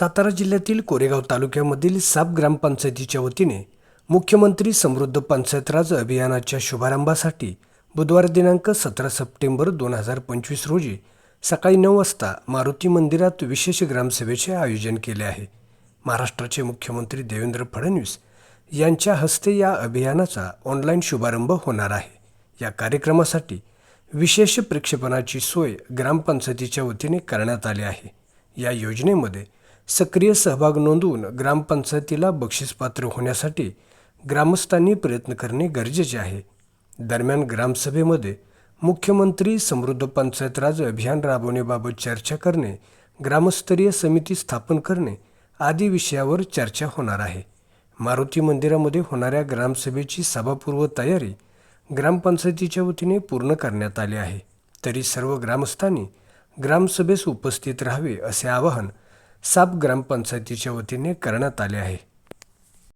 सातारा जिल्ह्यातील कोरेगाव तालुक्यामधील साप ग्रामपंचायतीच्या वतीने मुख्यमंत्री समृद्ध पंचायतराज अभियानाच्या शुभारंभासाठी बुधवार दिनांक सतरा सप्टेंबर दोन हजार पंचवीस रोजी सकाळी नऊ वाजता मारुती मंदिरात विशेष ग्रामसभेचे आयोजन केले आहे. महाराष्ट्राचे मुख्यमंत्री देवेंद्र फडणवीस यांच्या हस्ते या अभियानाचा ऑनलाईन शुभारंभ होणार आहे. या कार्यक्रमासाठी विशेष प्रक्षेपणाची सोय ग्रामपंचायतीच्या वतीने करण्यात आली आहे. या योजनेमध्ये सक्रिय सहभाग नोंदवून ग्रामपंचायतीला बक्षीसपात्र होण्यासाठी ग्रामस्थांनी प्रयत्न करणे गरजेचे आहे. दरम्यान ग्रामसभेमध्ये मुख्यमंत्री समृद्ध पंचायत राज अभियान राबवण्याबाबत चर्चा करणे ग्रामस्तरीय समिती स्थापन करणे आदी विषयावर चर्चा होणार आहे. मारुती मंदिरामध्ये होणाऱ्या ग्रामसभेची सभापूर्व तयारी ग्रामपंचायतीच्या वतीने पूर्ण करण्यात आली आहे. तरी सर्व ग्रामस्थांनी ग्रामसभेस उपस्थित राहावे असे आवाहन साप ग्रामपंचायतीच्या वतीने करण्यात आले आहे.